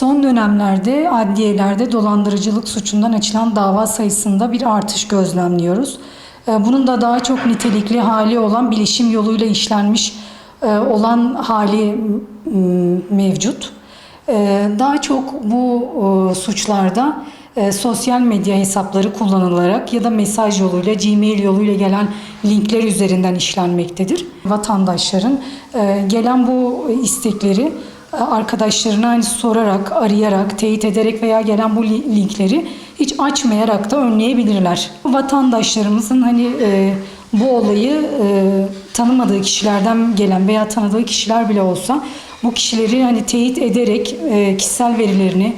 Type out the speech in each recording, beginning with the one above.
Son dönemlerde adliyelerde dolandırıcılık suçundan açılan dava sayısında bir artış gözlemliyoruz. Ee, Bunun da daha çok nitelikli hali olan bilişim yoluyla işlenmiş e, olan hali mevcut. Ee, Daha çok bu e, suçlarda e, sosyal medya hesapları kullanılarak ya da mesaj yoluyla, Gmail yoluyla gelen linkler üzerinden işlenmektedir. Vatandaşların gelen bu istekleri arkadaşlarına hani sorarak, arayarak, teyit ederek veya gelen bu li- linkleri hiç açmayarak da önleyebilirler. Vatandaşlarımızın hani e, bu olayı e, tanımadığı kişilerden gelen veya tanıdığı kişiler bile olsa bu kişileri hani teyit ederek e, kişisel verilerini,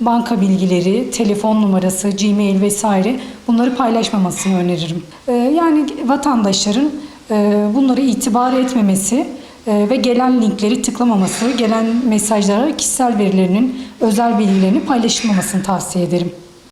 banka bilgileri, telefon numarası, Gmail vesaire bunları paylaşmamasını öneririm. E, yani vatandaşların e, bunları itibar etmemesi ve gelen linkleri tıklamaması, gelen mesajlara kişisel verilerinin, özel bilgilerini paylaşılmamasını tavsiye ederim.